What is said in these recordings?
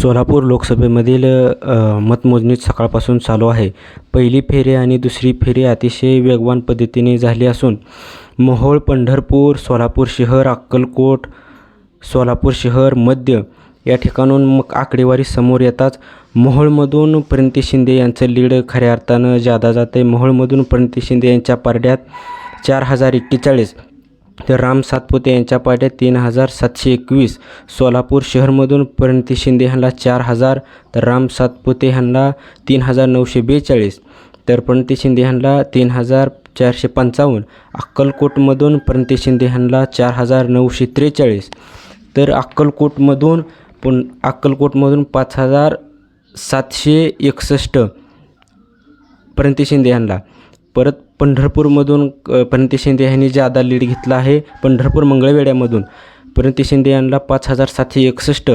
सोलापूर लोकसभेमधील मतमोजणी सकाळपासून चालू आहे. पहिली फेरी आणि दुसरी फेरी अतिशय वेगवान पद्धतीने झाली असून मोहोळ पंढरपूर सोलापूर शहर अक्कलकोट सोलापूर शहर मध्य या ठिकाणून मग आकडेवारी समोर येताच मोहोळमधून प्रणिती शिंदे यांचं लीड खऱ्या अर्थानं जादा जात आहे मोहोळमधून प्रणिती शिंदे यांच्या पारड्यात चार हजार एक्केचाळीस तर राम सातपुते यांच्या पाट्या तीन हजार सातशे एकवीस सोलापूर शहरमधून प्रणिती शिंदे ह्यांना चार हजार तर राम सातपुते ह्यांना तीन हजार नऊशे बेचाळीस तर प्रणिती शिंदे ह्यांना तीन हजार चारशे पंचावन्न अक्कलकोटमधून प्रणिती शिंदे ह्यांना चार हजार नऊशे त्रेचाळीस तर अक्कलकोटमधून पुन अक्कलकोटमधून पाच हजार सातशे एकसष्ट प्रणिती शिंदे ह्यांना परत पंढरपूरमधून अ, शिंदे यांनी जादा लीड घेतला आहे पंढरपूर मंगळवेड्यामधून प्रणिती शिंदे यांना पाच हजार सातशे एकसष्ट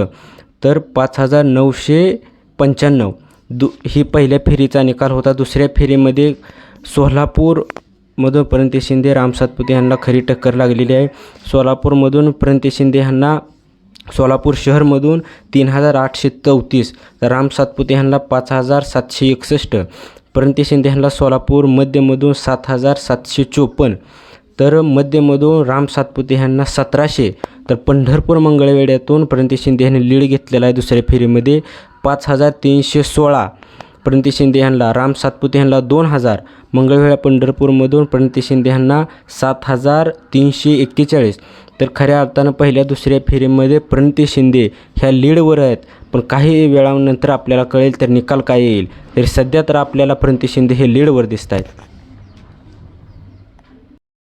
तर पाच हजार नऊशे पंच्याण्णव. दु ही पहिल्या फेरीचा निकाल होता. दुसऱ्या फेरीमध्ये सोलापूरमधून प्रणिती शिंदे राम सातपुते यांना खरी टक्कर लागलेली आहे. सोलापूरमधून प्रणिती शिंदे यांना सोलापूर शहरमधून तीन हजार आठशे चौतीस तर राम सातपुते ह्यांना पाच हजार सातशे एकसष्ट. परंतु शिंदे ह्यांना सोलापूर मध्यमधून सात हजार सातशे चोपन्न तर मध्यमधून राम सातपुते ह्यांना सतराशे तर पंढरपूर मंगळवेड्यातून परंतु शिंदे ह्यांनी लीड घेतलेला आहे दुसऱ्या फेरीमध्ये पाच हजार तीनशे सोळा. प्रणिती शिंदे ह्यांना राम सातपुते ह्यांना दोन हजार मंगळवेळा पंढरपूरमधून प्रणिती शिंदे ह्यांना सात हजार तीनशे एक्केचाळीस. तर खऱ्या अर्थानं पहिल्या दुसऱ्या फेरीमध्ये प्रणिती शिंदे ह्या लीडवर आहेत. पण काही वेळानंतर आपल्याला कळेल तर निकाल काय येईल. तरी सध्या तर आपल्याला प्रणिती शिंदे हे लीडवर दिसत आहेत